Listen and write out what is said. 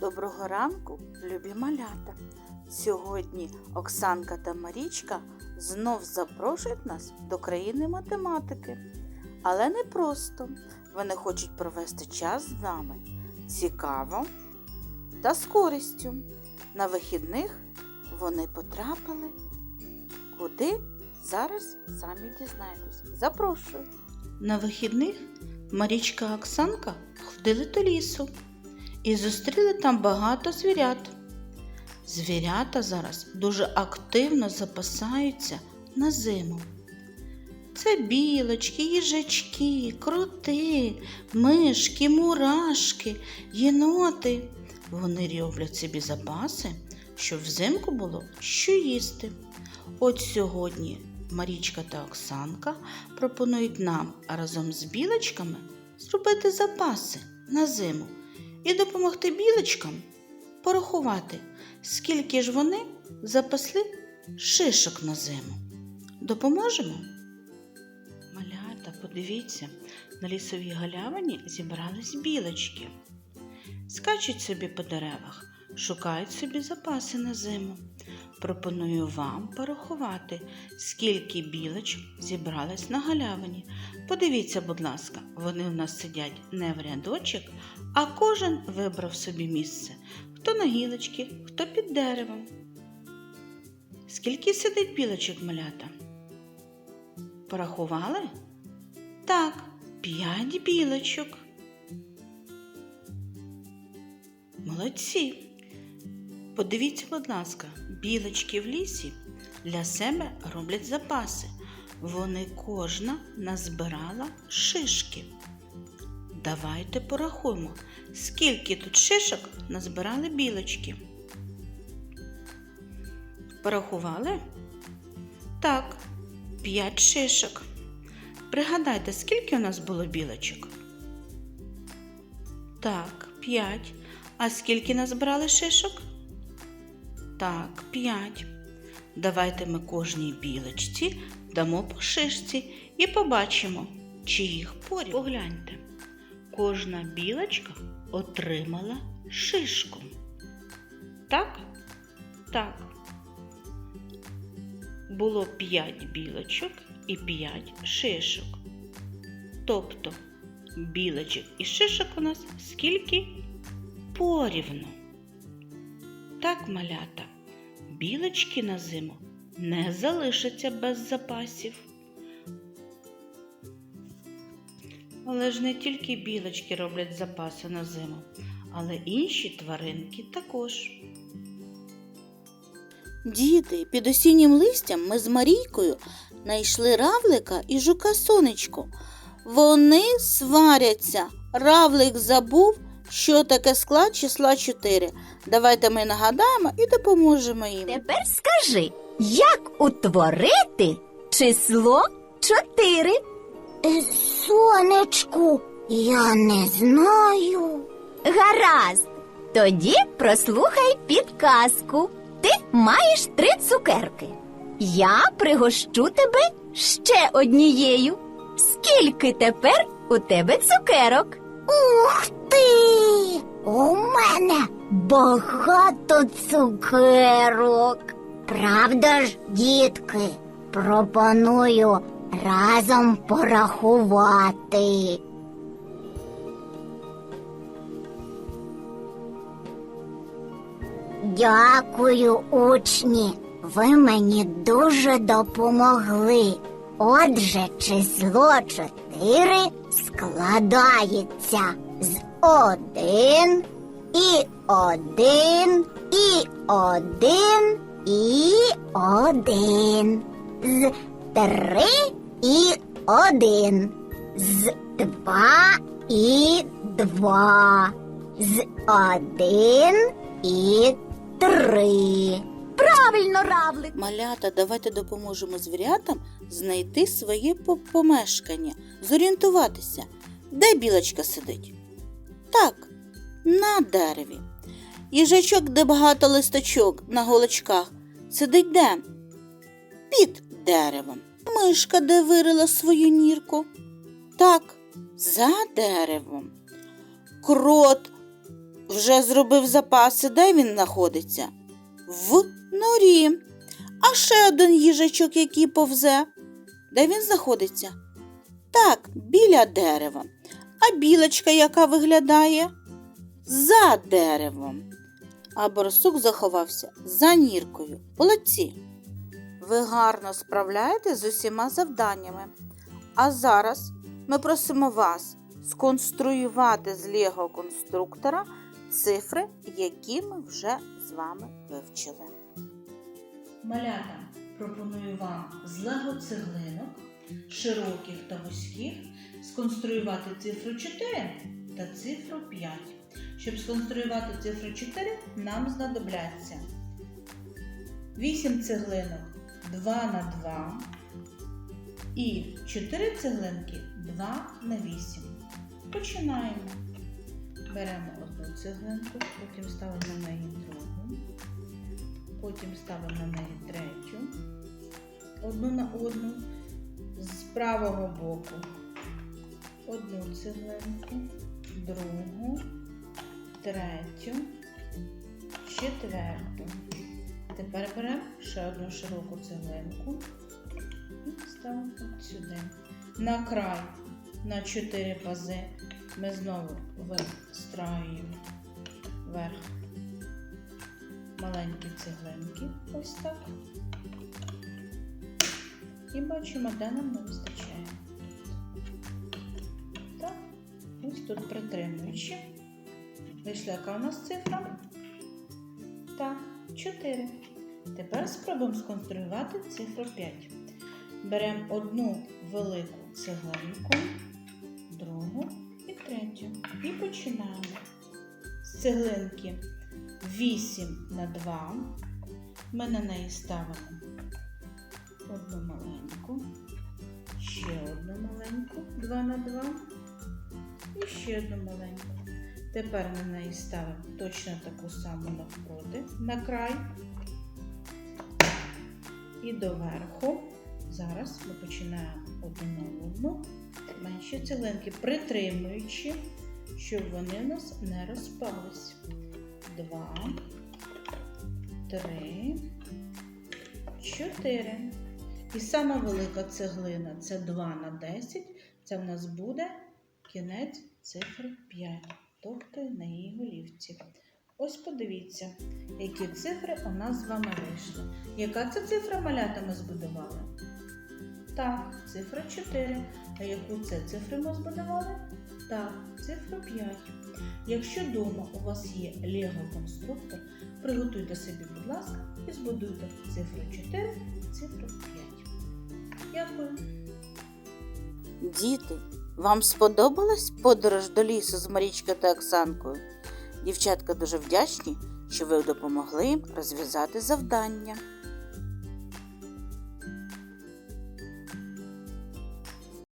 Доброго ранку, любі малята! Сьогодні Оксанка та Марічка знов запрошують нас до країни математики. Але не просто. Вони хочуть провести час з нами цікаво та з користю. На вихідних вони потрапили куди? Зараз самі дізнаєтесь. Запрошую. На вихідних Марічка Оксанка ходили до лісу і зустріли там багато звірят. Звірята зараз дуже активно запасаються на зиму. Це білочки, їжачки, кроти, мишки, мурашки, єноти. Вони роблять собі запаси, щоб взимку було що їсти. От сьогодні Марічка та Оксанка пропонують нам разом з білочками зробити запаси на зиму і допомогти білочкам порахувати, скільки ж вони запасли шишок на зиму. Допоможемо? Малята, подивіться, на лісовій галявині зібрались білочки. Скачуть собі по деревах, шукають собі запаси на зиму. Пропоную вам порахувати, скільки білочок зібралось на галявині. Подивіться, будь ласка, вони у нас сидять не в рядочок, а кожен вибрав собі місце. Хто на гілочці, хто під деревом. Скільки сидить білочок малята? Порахували? Так, п'ять білочок. Молодці. Подивіться, будь ласка, білочки в лісі для себе роблять запаси. Вони кожна назбирала шишки. Давайте порахуємо, скільки тут шишок назбирали білочки. Порахували? Так, п'ять шишок. Пригадайте, скільки у нас було білочок? Так, п'ять. А скільки назбирали шишок? Так, п'ять. Давайте ми кожній білочці дамо по шишці і побачимо, чи їх поряд. Погляньте. Кожна білочка отримала шишку. Так? Так. Було п'ять білочок і п'ять шишок. Тобто білочок і шишок у нас скільки порівну. Так, малята, білочки на зиму не залишаться без запасів. Але ж не тільки білочки роблять запаси на зиму, але інші тваринки також. Діти, під осіннім листям ми з Марійкою знайшли равлика і жука сонечко. Вони сваряться. Равлик забув, що таке склад числа 4. Давайте ми нагадаємо і допоможемо їм. Тепер скажи, як утворити число 4? Е, Сонечку, я не знаю. Гаразд. Тоді прослухай підказку. Ти маєш три цукерки. Я пригощу тебе ще однією. Скільки тепер у тебе цукерок? Ух ти! У мене багато цукерок. Правда ж, дітки? Пропоную разом порахувати. Дякую, учні. Ви мені дуже допомогли. Отже, число 4 складається з один і один і один і один. З три і один. З два і два. З один і три. Правильно, равлик. Малята, давайте допоможемо звірятам знайти своє помешкання, зорієнтуватися, де білочка сидить. Так, на дереві. Їжачок, де багато листочок на голочках, сидить де? Під деревом. Мишка, де вирила свою нірку. Так, за деревом. Крот вже зробив запаси, де він знаходиться? В норі. А ще один їжачок, який повзе. Де він знаходиться? Так, біля дерева. А білочка, яка виглядає? За деревом. А борсук заховався за ніркою. Молодці. Ви гарно справляєтесь з усіма завданнями. А зараз ми просимо вас сконструювати з Лего конструктора цифри, які ми вже з вами вивчили. Малята пропоную вам з лего цеглинок, широких та вузьких, сконструювати цифру 4 та цифру 5. Щоб сконструювати цифру 4, нам знадобляться 8 цеглинок 2 на 2 і 4 цеглинки 2 на 8. Починаємо. Беремо одну цеглинку, потім ставимо на неї другу, потім ставимо на неї третю, одну на одну з правого боку. Одну цеглинку, другу, третю, четверту. Тепер беремо ще одну широку цеглинку і ставимо сюди. На край на 4 пази ми знову вистраюємо вверх маленькі цеглинки, ось так. І бачимо, де нам не вистачає. Так, ось тут притримуючи. Вийшла яка у нас цифра? Так, 4. Тепер спробуємо сконструювати цифру 5. Беремо одну велику цеглинку, другу і третю. І починаємо. З цеглинки 8 на 2. Ми на неї ставимо одну маленьку, ще одну маленьку, 2 на 2 і ще одну маленьку. Тепер на неї ставимо точно таку саму навпроти на край і доверху. Зараз ми починаємо одну одну менші цеглинки, притримуючи, щоб вони у нас не розпались. Два, три, чотири. І сама велика цеглина це 2 на 10. Це в нас буде кінець цифри 5, тобто на її голівці. Ось подивіться, які цифри у нас з вами вийшли. Яка це цифра малята ми збудували? Так, цифра 4. А яку це цифру ми збудували? Так, цифра 5. Якщо вдома у вас є Лего-конструктор, приготуйте собі, будь ласка, і збудуйте цифру 4 і цифру 5. Дякую. Діти, вам сподобалась подорож до лісу з Марічкою та Оксанкою? Дівчатка дуже вдячні, що ви допомогли їм розв'язати завдання.